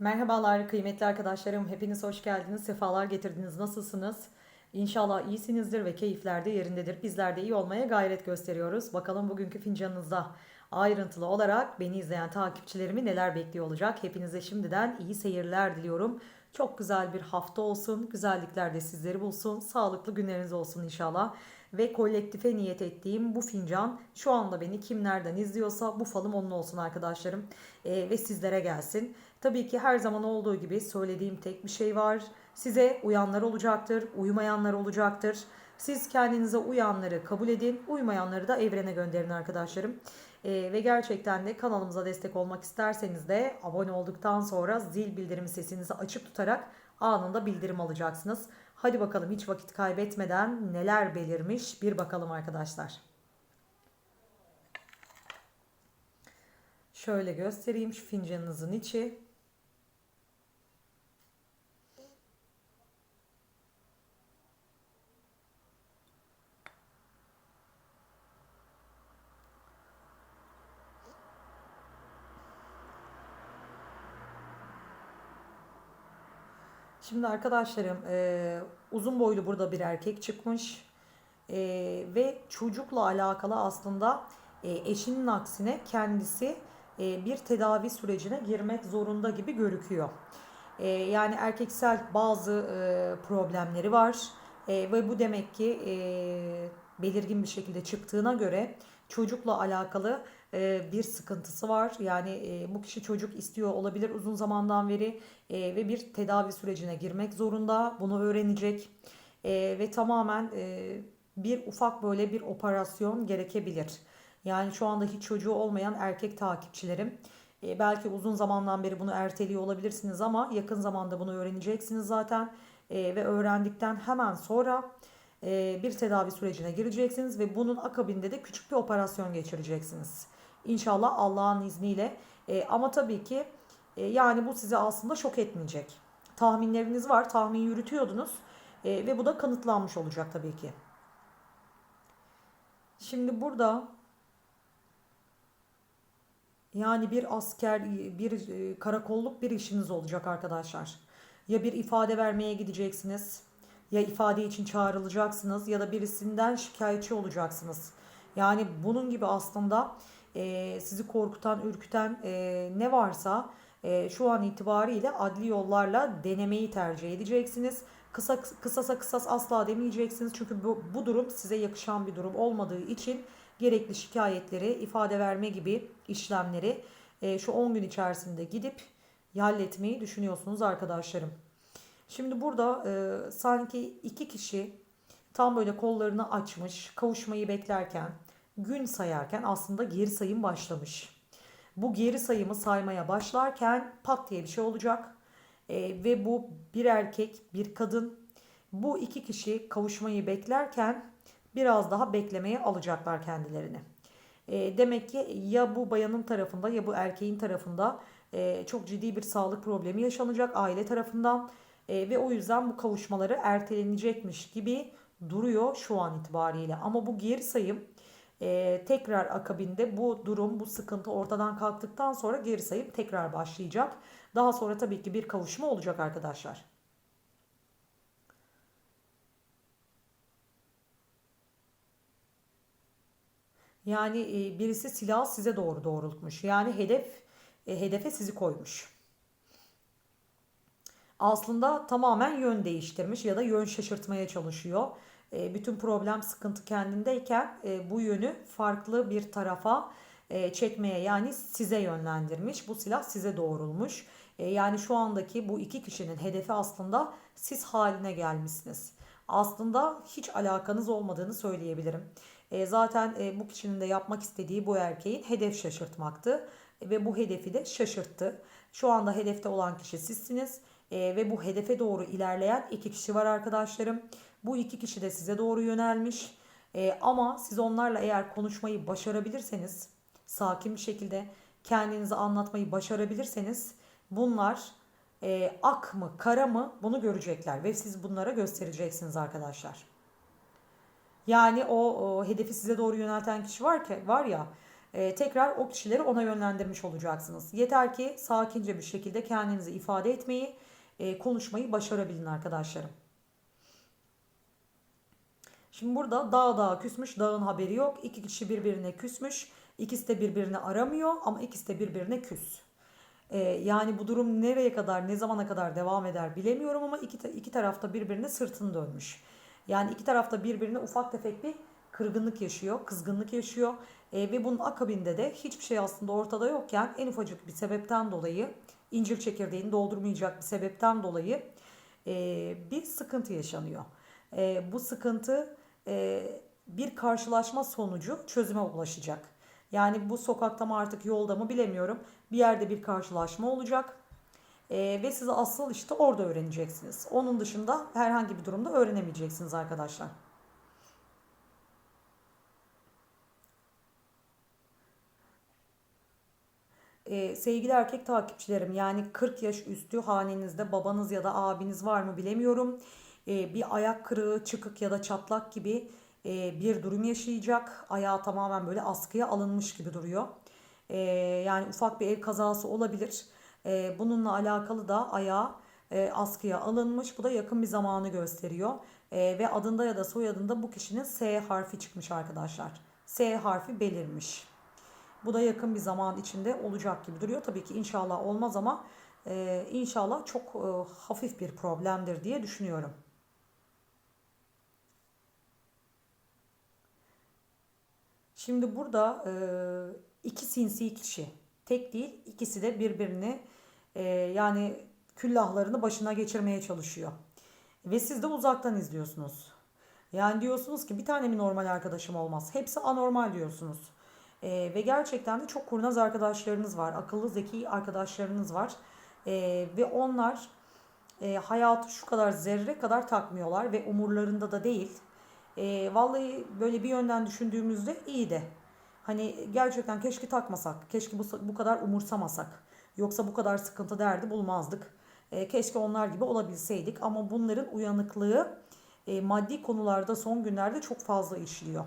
Merhabalar kıymetli arkadaşlarım. Hepiniz hoş geldiniz. Sefalar getirdiniz. Nasılsınız? İnşallah iyisinizdir ve keyifler de yerindedir. Bizler de iyi olmaya gayret gösteriyoruz. Bakalım bugünkü fincanınızda ayrıntılı olarak beni izleyen takipçilerimi neler bekliyor olacak. Hepinize şimdiden iyi seyirler diliyorum. Çok güzel bir hafta olsun. Güzellikler de sizleri bulsun. Sağlıklı günleriniz olsun inşallah. Ve kolektife niyet ettiğim bu fincan şu anda beni kim nereden izliyorsa bu falım onun olsun arkadaşlarım. Ee, ve sizlere gelsin. Tabii ki her zaman olduğu gibi söylediğim tek bir şey var. Size uyanlar olacaktır, uymayanlar olacaktır. Siz kendinize uyanları kabul edin, uymayanları da evrene gönderin arkadaşlarım. Ee, ve gerçekten de kanalımıza destek olmak isterseniz de abone olduktan sonra zil bildirim sesinizi açık tutarak anında bildirim alacaksınız. Hadi bakalım hiç vakit kaybetmeden neler belirmiş bir bakalım arkadaşlar. Şöyle göstereyim şu fincanınızın içi. Şimdi arkadaşlarım e, uzun boylu burada bir erkek çıkmış E, ve çocukla alakalı aslında e, eşinin aksine kendisi e, bir tedavi sürecine girmek zorunda gibi görüküyor. E, yani erkeksel bazı e, problemleri var E, ve bu demek ki e, belirgin bir şekilde çıktığına göre çocukla alakalı bir sıkıntısı var. Yani e, bu kişi çocuk istiyor olabilir uzun zamandan beri e, ve bir tedavi sürecine girmek zorunda. Bunu öğrenecek E, ve tamamen e, bir ufak böyle bir operasyon gerekebilir. Yani şu anda hiç çocuğu olmayan erkek takipçilerim e, belki uzun zamandan beri bunu erteliyor olabilirsiniz ama yakın zamanda bunu öğreneceksiniz zaten E, ve öğrendikten hemen sonra e, bir tedavi sürecine gireceksiniz ve bunun akabinde de küçük bir operasyon geçireceksiniz. İnşallah Allah'ın izniyle. E, ama tabii ki e, yani bu sizi aslında şok etmeyecek. Tahminleriniz var, tahmin yürütüyordunuz e, ve bu da kanıtlanmış olacak tabii ki. Şimdi burada yani bir asker, bir e, karakolluk bir işiniz olacak arkadaşlar. Ya bir ifade vermeye gideceksiniz, ya ifade için çağrılacaksınız ya da birisinden şikayetçi olacaksınız. Yani bunun gibi aslında e, sizi korkutan, ürküten e, ne varsa e, şu an itibariyle adli yollarla denemeyi tercih edeceksiniz. Kısa kısasa kısas asla demeyeceksiniz. Çünkü bu, bu durum size yakışan bir durum olmadığı için gerekli şikayetleri, ifade verme gibi işlemleri e, şu 10 gün içerisinde gidip halletmeyi düşünüyorsunuz arkadaşlarım. Şimdi burada e, sanki iki kişi tam böyle kollarını açmış, kavuşmayı beklerken, gün sayarken aslında geri sayım başlamış. Bu geri sayımı saymaya başlarken pat diye bir şey olacak. E, ve bu bir erkek, bir kadın. Bu iki kişi kavuşmayı beklerken biraz daha beklemeye alacaklar kendilerini. E, demek ki ya bu bayanın tarafında ya bu erkeğin tarafında e, çok ciddi bir sağlık problemi yaşanacak aile tarafından. E, ve o yüzden bu kavuşmaları ertelenecekmiş gibi duruyor şu an itibariyle. Ama bu geri sayım e, tekrar akabinde bu durum, bu sıkıntı ortadan kalktıktan sonra geri sayım tekrar başlayacak. Daha sonra tabii ki bir kavuşma olacak arkadaşlar. Yani e, birisi silah size doğru doğrultmuş. Yani hedef e, hedefe sizi koymuş. Aslında tamamen yön değiştirmiş ya da yön şaşırtmaya çalışıyor. E, bütün problem sıkıntı kendindeyken e, bu yönü farklı bir tarafa e, çekmeye yani size yönlendirmiş. Bu silah size doğrulmuş. Yani şu andaki bu iki kişinin hedefi aslında siz haline gelmişsiniz. Aslında hiç alakanız olmadığını söyleyebilirim. Zaten bu kişinin de yapmak istediği bu erkeğin hedef şaşırtmaktı ve bu hedefi de şaşırttı. Şu anda hedefte olan kişi sizsiniz ve bu hedefe doğru ilerleyen iki kişi var arkadaşlarım. Bu iki kişi de size doğru yönelmiş. E, ama siz onlarla eğer konuşmayı başarabilirseniz, sakin bir şekilde kendinizi anlatmayı başarabilirseniz bunlar e, ak mı kara mı bunu görecekler ve siz bunlara göstereceksiniz arkadaşlar. Yani o, o hedefi size doğru yönelten kişi var ki var ya e, tekrar o kişileri ona yönlendirmiş olacaksınız. Yeter ki sakince bir şekilde kendinizi ifade etmeyi, e, konuşmayı başarabilin arkadaşlarım. Şimdi burada dağ dağa küsmüş, dağın haberi yok. İki kişi birbirine küsmüş. İkisi de birbirini aramıyor ama ikisi de birbirine küs. Ee, yani bu durum nereye kadar, ne zamana kadar devam eder bilemiyorum ama iki, iki tarafta birbirine sırtını dönmüş. Yani iki tarafta birbirine ufak tefek bir kırgınlık yaşıyor, kızgınlık yaşıyor. Ee, ve bunun akabinde de hiçbir şey aslında ortada yokken en ufacık bir sebepten dolayı, incir çekirdeğini doldurmayacak bir sebepten dolayı e, bir sıkıntı yaşanıyor. E, bu sıkıntı e, bir karşılaşma sonucu çözüme ulaşacak. Yani bu sokakta mı artık yolda mı bilemiyorum. Bir yerde bir karşılaşma olacak. E, ve siz asıl işte orada öğreneceksiniz. Onun dışında herhangi bir durumda öğrenemeyeceksiniz arkadaşlar. Ee, sevgili erkek takipçilerim yani 40 yaş üstü hanenizde babanız ya da abiniz var mı bilemiyorum. Ee, bir ayak kırığı, çıkık ya da çatlak gibi e, bir durum yaşayacak. Ayağı tamamen böyle askıya alınmış gibi duruyor. Ee, yani ufak bir el kazası olabilir. Ee, bununla alakalı da ayağı e, askıya alınmış. Bu da yakın bir zamanı gösteriyor. Ve adında ya da soyadında bu kişinin S harfi çıkmış arkadaşlar. S harfi belirmiş. Bu da yakın bir zaman içinde olacak gibi duruyor. Tabii ki inşallah olmaz ama e, inşallah çok hafif bir problemdir diye düşünüyorum. Şimdi burada e, iki sinsi kişi. Tek değil ikisi de birbirini e, yani küllahlarını başına geçirmeye çalışıyor. Ve siz de uzaktan izliyorsunuz. Yani diyorsunuz ki bir tane mi normal arkadaşım olmaz? Hepsi anormal diyorsunuz. E, ve gerçekten de çok kurnaz arkadaşlarınız var. Akıllı zeki arkadaşlarınız var. E, ve onlar e, hayatı şu kadar zerre kadar takmıyorlar ve umurlarında da değil. E, vallahi böyle bir yönden düşündüğümüzde iyi de. Hani gerçekten keşke takmasak. Keşke bu, bu kadar umursamasak. Yoksa bu kadar sıkıntı derdi bulmazdık. E, keşke onlar gibi olabilseydik. Ama bunların uyanıklığı e, maddi konularda son günlerde çok fazla işliyor.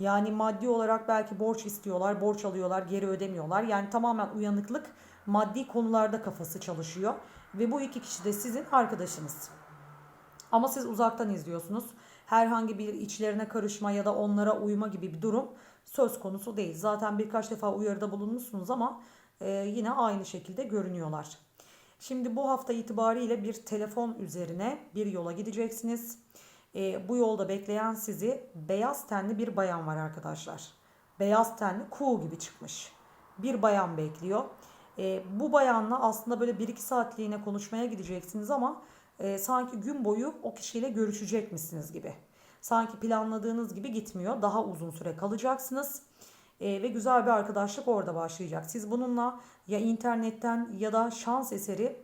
Yani maddi olarak belki borç istiyorlar, borç alıyorlar, geri ödemiyorlar. Yani tamamen uyanıklık maddi konularda kafası çalışıyor. Ve bu iki kişi de sizin arkadaşınız. Ama siz uzaktan izliyorsunuz. Herhangi bir içlerine karışma ya da onlara uyma gibi bir durum söz konusu değil. Zaten birkaç defa uyarıda bulunmuşsunuz ama e, yine aynı şekilde görünüyorlar. Şimdi bu hafta itibariyle bir telefon üzerine bir yola gideceksiniz. E, bu yolda bekleyen sizi beyaz tenli bir bayan var arkadaşlar. Beyaz tenli kuğu gibi çıkmış. Bir bayan bekliyor. E, bu bayanla aslında böyle 1-2 saatliğine konuşmaya gideceksiniz ama e, sanki gün boyu o kişiyle görüşecekmişsiniz gibi. Sanki planladığınız gibi gitmiyor. Daha uzun süre kalacaksınız. E, ve güzel bir arkadaşlık orada başlayacak. Siz bununla ya internetten ya da şans eseri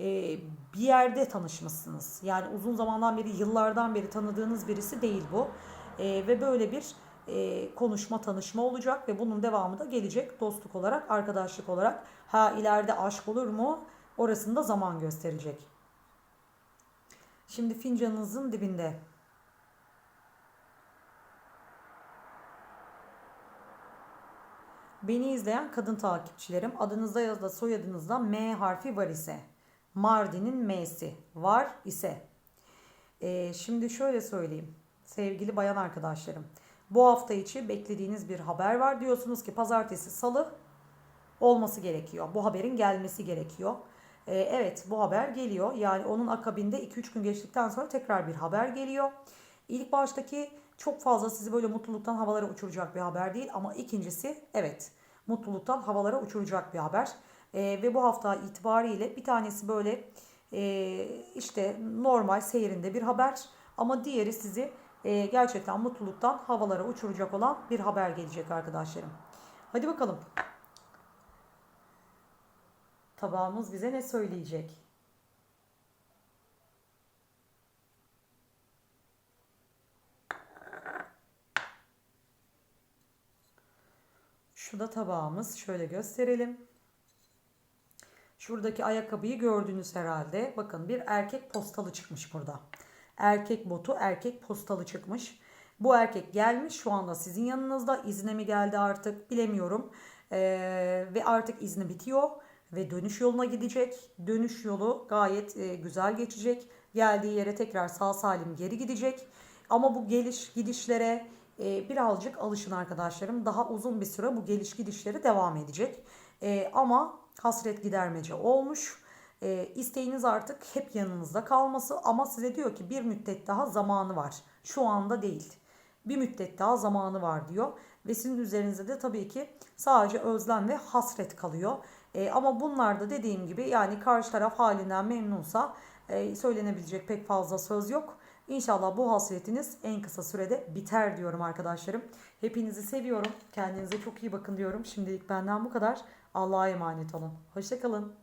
e, bir yerde tanışmışsınız. Yani uzun zamandan beri, yıllardan beri tanıdığınız birisi değil bu. E, ve böyle bir e, konuşma, tanışma olacak ve bunun devamı da gelecek dostluk olarak, arkadaşlık olarak. Ha ileride aşk olur mu? Orasını da zaman gösterecek. Şimdi fincanınızın dibinde. Beni izleyen kadın takipçilerim adınızda ya da soyadınızda M harfi var ise Mardin'in M'si var ise. Ee, şimdi şöyle söyleyeyim sevgili bayan arkadaşlarım. Bu hafta içi beklediğiniz bir haber var diyorsunuz ki pazartesi salı olması gerekiyor. Bu haberin gelmesi gerekiyor. Ee, evet bu haber geliyor. Yani onun akabinde 2-3 gün geçtikten sonra tekrar bir haber geliyor. İlk baştaki çok fazla sizi böyle mutluluktan havalara uçuracak bir haber değil ama ikincisi evet mutluluktan havalara uçuracak bir haber. E, ve bu hafta itibariyle bir tanesi böyle e, işte normal seyrinde bir haber ama diğeri sizi e, gerçekten mutluluktan havalara uçuracak olan bir haber gelecek arkadaşlarım. Hadi bakalım. Tabağımız bize ne söyleyecek? Şu da tabağımız. Şöyle gösterelim. Şuradaki ayakkabıyı gördünüz herhalde. Bakın bir erkek postalı çıkmış burada. Erkek botu, erkek postalı çıkmış. Bu erkek gelmiş şu anda sizin yanınızda. İzne mi geldi artık bilemiyorum. Ee, ve artık izni bitiyor ve dönüş yoluna gidecek. Dönüş yolu gayet e, güzel geçecek. Geldiği yere tekrar sağ salim geri gidecek. Ama bu geliş gidişlere e, birazcık alışın arkadaşlarım. Daha uzun bir süre bu geliş gidişleri devam edecek. E, ama hasret gidermece olmuş. E, isteğiniz artık hep yanınızda kalması ama size diyor ki bir müddet daha zamanı var. Şu anda değil. Bir müddet daha zamanı var diyor. Ve sizin üzerinizde de tabii ki sadece özlem ve hasret kalıyor. E, ama bunlar da dediğim gibi yani karşı taraf halinden memnunsa e, söylenebilecek pek fazla söz yok. İnşallah bu hasretiniz en kısa sürede biter diyorum arkadaşlarım. Hepinizi seviyorum. Kendinize çok iyi bakın diyorum. Şimdilik benden bu kadar. Allah'a emanet olun. Hoşçakalın.